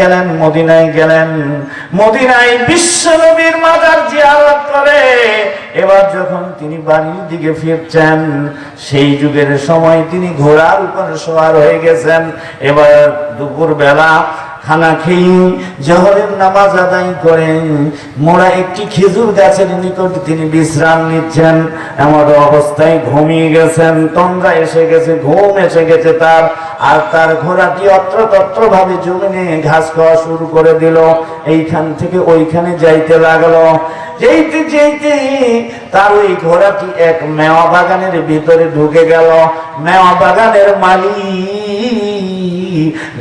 গেলেন, মদিনায় গেলেন। মদিনায় বিশ্ব নবীর মাজার জিয়ারত করে এবার যখন তিনি বাড়ির দিকে ফিরছেন, সেই যুগের সময় তিনি ঘোড়ার উপরে সোয়ার হয়ে গেছেন। এবার দুপুর বেলা খানা খেয়ে জহরের নামাজ আদায় করে, মোড়া একটি খেজুর গাছের নিকট তিনি বিশ্রাম নিচ্ছেন। এমন অবস্থায় ঘুমিয়ে গেছেন। তন্দ্রা এসে গেছে, ঘুম এসে গেছে তার। আর তার ঘোড়াটি অত্র তত্র ভাবে জমিনে ঘাস খাওয়া শুরু করে দিল। এইখান থেকে ওইখানে যাইতে লাগল। যেইতে যেইতে তার ওই ঘোড়াটি এক মেওয়া বাগানের ভিতরে ঢুকে গেল। মেওয়া বাগানের মালিক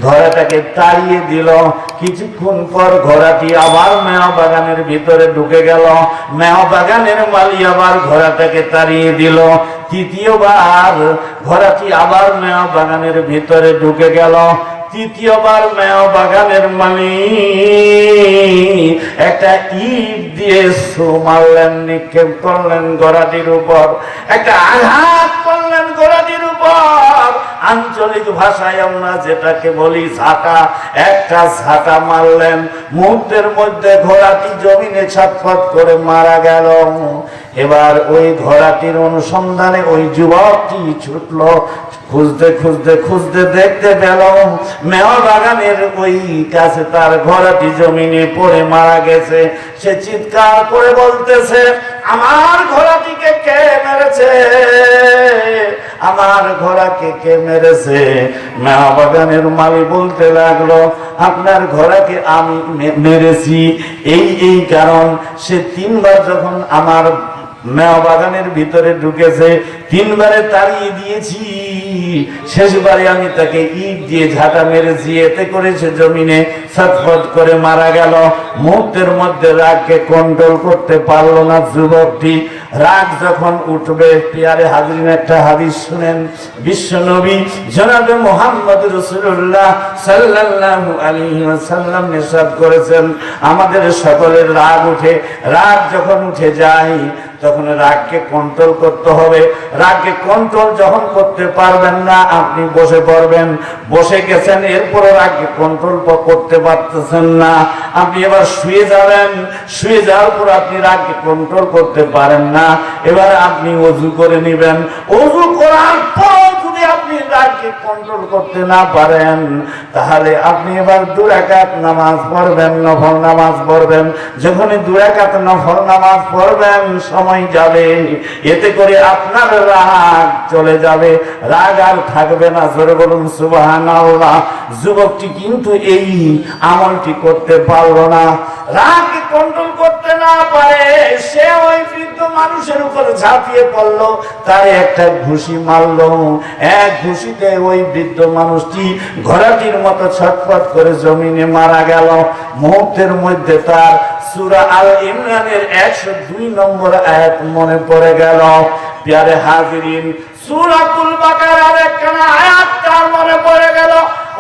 ঘোড়াটাকে তাড়িয়ে দিল। কিছুক্ষণ পর ঘোড়াটি আবার মেয়া বাগানের ভিতরে ঢুকে গেল। মেয়া বাগানের মালি আবার ঘোড়াটাকে তাড়িয়ে দিল। তৃতীয়বার ঘোড়াটি আবার মেয়া বাগানের ভিতরে ঢুকে গেল। তৃতীয়বার মেয়া বাগানের মালি একটা ইট দিয়ে সু মারলেন, নিক্ষেপ করলেন ঘোড়াটির উপর। একটা আঘাত করলেন ঘোড়াটির উপর। আঞ্চলিক ভাষায় আমরা যেটাকে বলি ঝাঁটা, একটা ঝাঁটা মারলেন, মুহূর্তের মধ্যে ঘোড়াটি জমিনে ছটফট করে মারা গেল। এবার ওই ঘোড়াটির অনুসন্ধানে ওই যুবকটি ছুটল, খুঁজতে খুঁজতে খুঁজতে দেখতে পেল, মেয়া বাগানের ওই কাছে তার ঘোড়াটি জমিনে পড়ে মারা গেছে। সে চিৎকার করে বলতেছে, আমার ঘোড়াটিকে কে মেরেছে? আমার ঘোড়াকে কে মেরেছে? না বাগানের মালি বলতে লাগল, আপনার ঘোড়াকে আমি মেরেছি। এই এই কারণ সে তিনবার যখন আমার মেয়া বাগানের ভিতরে ঢুকেছে, তিনবারে তাড়িয়ে দিয়েছি। শেষবারে আমি তাকে ইট দিয়ে ঝাঁটা মেরেছি এতে করেছে জমিনে, ছটফট করে মারা গেল। মুহূর্তের মধ্যে রাগকে কন্ট্রোল করতে পারল না যুবকটি। রাগ যখন উঠবে, পিয়ারে হাজরিন একটা হাদিস শুনেন। বিশ্ব নবী জনাবে মোহাম্মদ রসুল্লাহ সাল্লাল্লাহু আলাইহি ওয়াসাল্লাম নিষেধ করেছেন। আমাদের সকলের রাগ উঠে, রাগ যখন উঠে যায় তখন রাগকে কন্ট্রোল করতে হবে, রাগকে কন্ট্রোল যখন করতে পারবেন না, আপনি বসে পড়বেন। বসে গেছেন এরপরে রাগকে কন্ট্রোল করতে পারতেছেন না। আপনি এবার শুয়ে যাবেন। শুয়ে যাওয়ার পর আপনি রাগকে কন্ট্রোল করতে পারেন না। এবার আপনি অজু করে নেবেন। অজু করার পর আপনি রাগকে কন্ট্রোল করতে না পারেন, তাহলে আপনি এবার দুরাকাত নামাজ পড়বেন, নফল নামাজ পড়বেন। যখনই দুরাকাত নফল নামাজ পড়বেন, সময় যাবে, এতে করে আপনার রাগ চলে যাবে। রাগ আর থাকবে না, জোরে বলুন সুবাহান যুবকটি কিন্তু এই আমলটি করতে পারল না। রাগ কন্ট্রোল করতে না পারে, সে ওই বৃদ্ধ মানুষের উপর ঝাঁপিয়ে পড়ল, তার একটা ঘুষি মারলো। এক ঘুষিতে ওই বৃদ্ধ মানুষটি ঘোড়াটির মতো ছটফট করে জমিনে মারা গেল। মুহূর্তের মধ্যে তার সুরা আল ইমরানের একশো দুই নম্বর আয়াত মনে পড়ে গেল। পিয়ারে হাজিরিন, সুরাতুল বাকারার একখানা আয়াত তার মনে পড়ে গেল।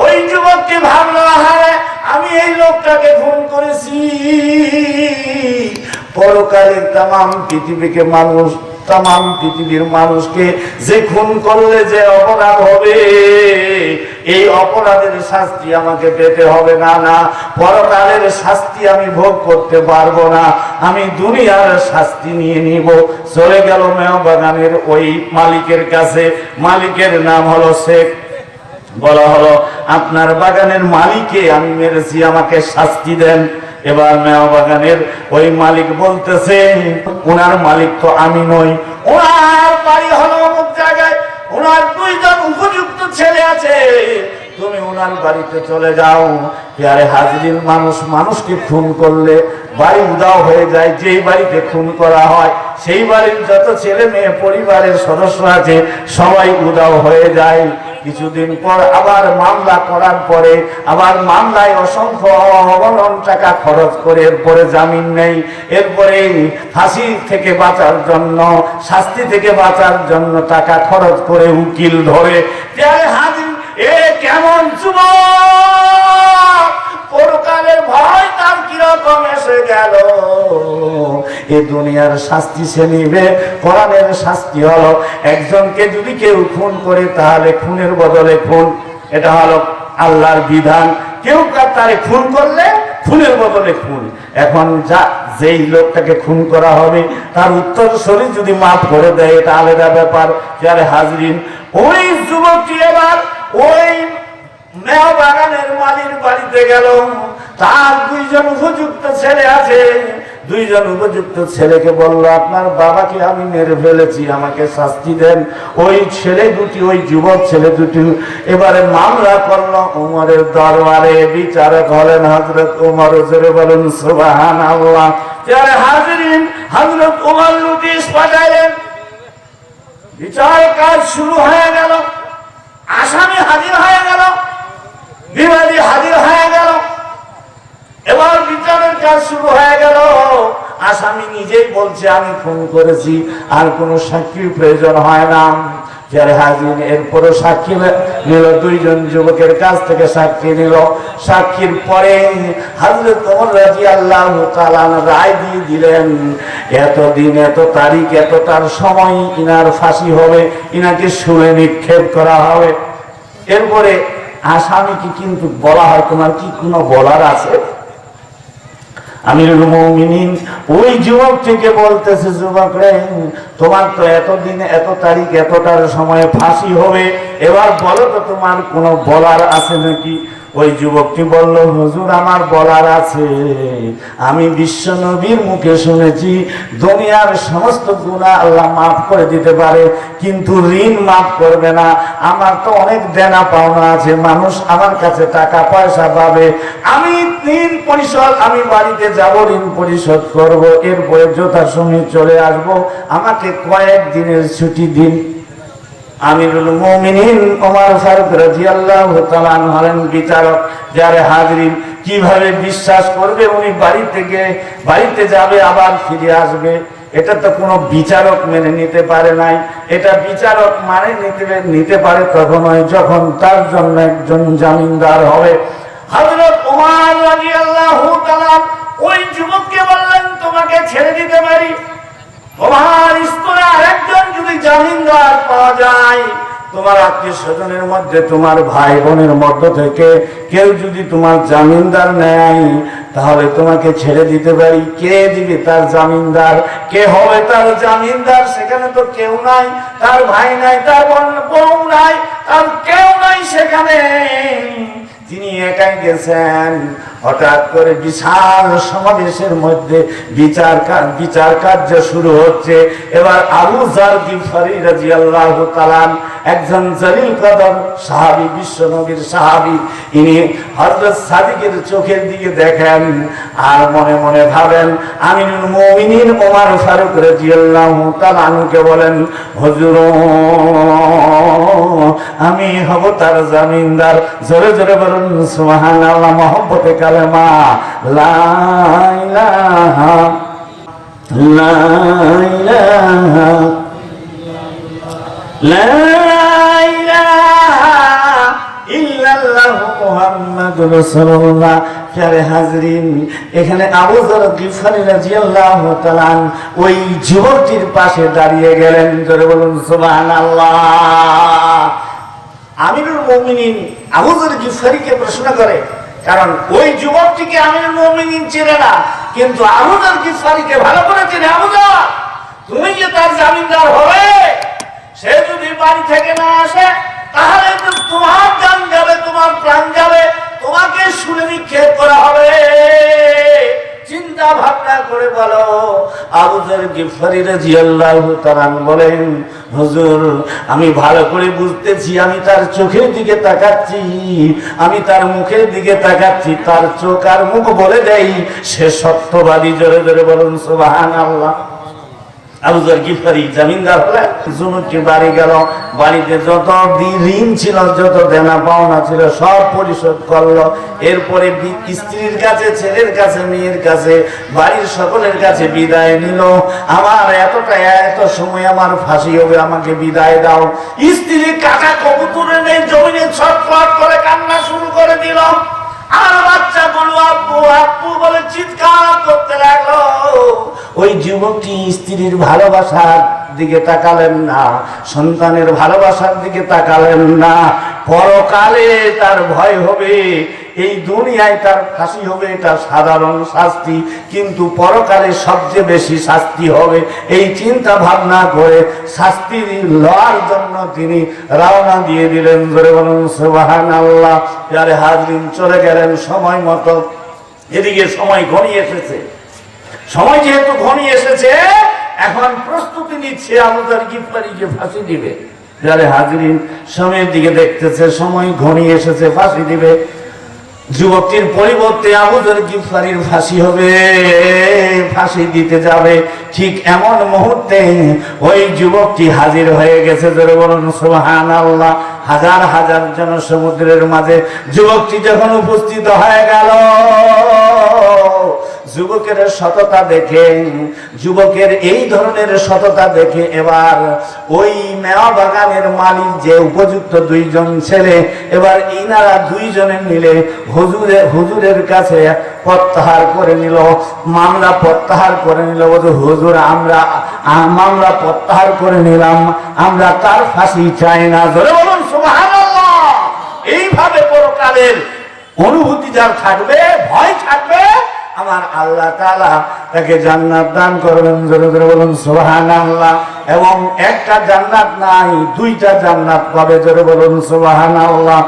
ওই যুবকটি ভাবলো, আহারে, আমি এই লোকটাকে খুন করেছি। পরকালের তাম পৃথিবীকে মানুষ তাম পৃথিবীর মানুষকে যে খুন করলে যে অপরাধ হবে, এই অপরাধের শাস্তি আমাকে পেতে হবে না না। পরকালের শাস্তি আমি ভোগ করতে পারব না। আমি দুনিয়ার শাস্তি নিয়ে নিব। চলে গেল মেয় বাগানের ওই মালিকের কাছে। মালিকের নাম হলো শেখ। বলা হলো, আপনার বাগানের মালিকে আমি মেরেছি, আমাকে শাস্তি দেন। এবার মেয়া বাগানের ওই মালিক বলতেছে, ওনার মালিক তো আমি নই। ওনার বাড়ি হলো অমুক জায়গায়। ওনার দুইজন উপযুক্ত ছেলে আছে। তুমি ওনার বাড়িতে চলে যাও। পেয়ারে হাজিরিন মানুষ, মানুষকে খুন করলে বাড়ি উদাও হয়ে যায়। যেই বাড়িতে খুন করা হয়, সেই বাড়ির যত ছেলে মেয়ে, পরিবারের সদস্য আছে, সবাই উদাও হয়ে যায়। কিছুদিন পর আবার মামলা করার পরে আবার মামলায় অসংখ্য অবলম্বন টাকা খরচ করে এরপরে জামিন নেই। এরপরে ফাঁসি থেকে বাঁচার জন্য, শাস্তি থেকে বাঁচার জন্য টাকা খরচ করে উকিল ধরে। হাজির, এ কেমন যুবক? তার কীরকম এসে গেল। এ দুনিয়ার শাস্তি সে নিবে, কোরআনের শাস্তি হলো। একজনকে যদি কেউ খুন করে, তাহলে খুনের বদলে খুন। এটা হলো আল্লাহর বিধান। কেউ তারে খুন করলে খুনের বদলে খুন। এখন যা, যেই লোকটাকে খুন করা হবে, তার উত্তর শরীর যদি মাফ করে দেয়, এটা আলাদা ব্যাপার। যারে হাজরিন, ওই যুবকটি এবার ওই মেয়া বাগানের মালির বাড়িতে গেল। তার দুইজন উপযুক্ত ছেলে আছে। দুইজন উপযুক্ত ছেলেকে বলল, আপনার বাবাকে আমি মেরে ফেলেছি, আমাকে শাস্তি দেন। ওই ছেলে দুটি, ওই যুবক ছেলে দুটি এবারে মামলা করল উমরের দরবারে। বিচারক হলেন হজরত উমর। জোরে বলুন সুবাহান আল্লাহ হাজরিন হজরত উমর নোটিশ পাঠালেন বিচার কাজ শুরু হয়ে গেল। আসামি হাজির হয়ে গেল বিবাদী হাজির হয়ে গেল এবার বিচারের কাজ শুরু হয়ে গেল। আসামি নিজেই বলছে, আমি খুন করেছি, আর কোনো সাক্ষীর প্রয়োজন হয় না। হাজির সাক্ষী নিল, দুইজন যুবকের কাছ থেকে সাক্ষী নিল। সাক্ষীর পরে রায় দিয়ে দিলেন এতদিন এত তারিখ, এতটার সময় ইনার ফাঁসি হবে, ইনাকে শুনে নিক্ষেপ করা হবে। এরপরে আসামিকে কিন্তু বলা হয়, তোমার কি কোনো বলার আছে? আমিরুল মৌমিনিন ওই যুবকটিকে বলতেছে যুবক রে তোমার তো এতদিন এত তারিখ, এতটার সময় ফাঁসি হবে। এবার বলো তো তোমার কোনো বলার আছে নাকি? ওই যুবকটি বলল, হুজুর, আমার বলার আছে। আমি বিশ্ব নবীর মুখে শুনেছি, দুনিয়ার সমস্ত গুণা আল্লাহ মাফ করে দিতে পারে, কিন্তু ঋণ মাফ করবে না। আমার তো অনেক দেনা পাওনা আছে, মানুষ আমার কাছে টাকা পয়সা পাবে। আমি ঋণ পরিশোধ, আমি বাড়িতে যাব, ঋণ পরিশোধ করব। এরপরে যথাসময়ে চলে আসব। আমাকে কয়েক দিনের ছুটি দিন। আমিরুল মুমিনিন ওমর ফারুক তাআলা আনহু হলেন বিচারক, যারে হাজরিন কীভাবে বিশ্বাস করবে, উনি বাড়ি থেকে, বাড়িতে যাবে, আবার ফিরে আসবে। এটা তো কোনো বিচারক মেনে নিতে পারে নাই। এটা বিচারক মানে নিতে নিতে পারে তখনই যখন তার জন্য একজন জামিনদার হবে। হযরত ওমর রাদিয়াল্লাহু তাআলা ওই যুবককে বললেন, তোমাকে ছেড়ে দিতে পারি? তোমার স্তরে আরেকজন যদি জামিনদার পাওয়া যায়, তোমার আত্মীয় স্বজনের মধ্যে, তোমার ভাই বোনের মধ্য থেকে কেউ যদি তোমার জামিনদার নেয়, তাহলে তোমাকে ছেড়ে দিতে পারি। কে দিবে তার জামিনদার? কে হবে তার জামিনদার? সেখানে তো কেউ নাই, তার ভাই নাই, তার বোন নাই, তার কেউ নাই সেখানে। তিনি একাই গেছেন, হঠাৎ করে বিশাল সমাবেশের মধ্যে বিচার বিচার কার্য শুরু হচ্ছে। এবার আবু জার গিফারি রাদিয়াল্লাহু তাআলা একজন জলিল কদম সাহাবি, বিশ্ব নবীর সাহাবী, ইনি হযরত সাদিকের চোখের দিকে দেখেন আর মনে মনে ভাবেন, আমিনুল মুমিনিন ওমর ফারুক রাদিয়াল্লাহু তাআলা আনহুকে বলেন হুজুর আমি হব তার জামিনদার। জোরে জোরে বলুন, সুবহানাল্লাহ, মহব্বতে কালেমা। হাজরিন, এখানে আবু ওই যুবকটির পাশে দাঁড়িয়ে গেলেন। জোরে বলুন, সুবহানাল্লাহ। আমিরুল মমিনিন আবু যর গিফারিকে প্রশ্ন করে, কারণ ওই যুবকটিকে আমিরুল মমিনিন চেনে না, কিন্তু আবু যর গিফারিকে ভালো করে চেনে। আহুদা তুমি যে তার জামিনদার হবে, সে যদি বাড়ি থেকে না আসে, তাহলে তোমার আমি ভালো করে বুঝতেছি, আমি তার চোখের দিকে তাকাচ্ছি, আমি তার মুখের দিকে তাকাচ্ছি, তার চোখ আর মুখ বলে দেয় সে সত্যবাদী জোরে জোরে বলুন, সুবহানাল্লাহ। স্ত্রীর কাছে, ছেলের কাছে, মেয়ের কাছে, বাড়ির সকলের কাছে বিদায় নিল। আমার এতটা, এত সময় আমার ফাঁসি হবে, আমাকে বিদায় দাও। স্ত্রী কাকা কবুতরে নেই, জমিনে ছটফট করে কান্না শুরু করে দিল। আর বাচ্চা বলল, আব্বু আব্বু, বলে চিৎকার করতে লাগল। ওই যুবকটি স্ত্রীর ভালোবাসার দিকে তাকালেন না, সন্তানের ভালোবাসার দিকে তাকালেন না। পরকালে তার ভয় হবে, এই দুনিয়ায় তার ফাঁসি হবে, এটা সাধারণ শাস্তি, কিন্তু পরকালে সবচেয়ে বেশি শাস্তি হবে। এই চিন্তা ভাবনা করে শাস্তি লওয়ার জন্য তিনি রওনা দিয়ে দিলেন। ধরে বলুন আল্লাহ যারে হাজরিন চলে গেলেন, সময় মতো। এদিকে সময় ঘনিয়ে এসেছে। সময় যেহেতু ঘনিয়ে এসেছে, এখন প্রস্তুতি নিচ্ছে আমাদের গিফতারিকে ফাঁসি দিবে। যারে হাজরিন সময়ের দিকে দেখতেছে, সময় ঘনিয়ে এসেছে, ফাঁসি দিবে। যুবকটির পরিবর্তে আবুদের গিফতারির ফাঁসি হবে, ফাঁসি দিতে যাবে। ঠিক এমন মুহূর্তে ওই যুবকটি হাজির হয়ে গেছে বলুন সুবহান আল্লাহ হাজার হাজার জন সমুদ্রের মাঝে যুবকটি যখন উপস্থিত হয়ে গেল যুবকের সততা দেখে, যুবকের এই ধরনের সততা দেখে এবার ওই মেওয়া বাগানের মালিক যে উপযুক্ত দুইজন ছেলে, এবার ইনারা দুইজনে মিলে হুজুরে, হুজুরের কাছে প্রত্যাহার করে নিল, মামলা প্রত্যাহার করে নিল, বলছে, হুজুর, আমরা মামলা প্রত্যাহার করে নিলাম, আমরা তার ফাঁসি চাই না। ধরে বলুন এইভাবে পরকালের অনুভূতি যার থাকবে, ভয় থাকবে আমার আল্লাহ তালা তাকে জান্নাত দান করবেন, জোরে জোরে বলুন, সুবহানাল্লাহ। এবং একটা জান্নাত নাই, দুইটা জান্নাত পাবে, জোরে বলুন, সুবহানাল্লাহ।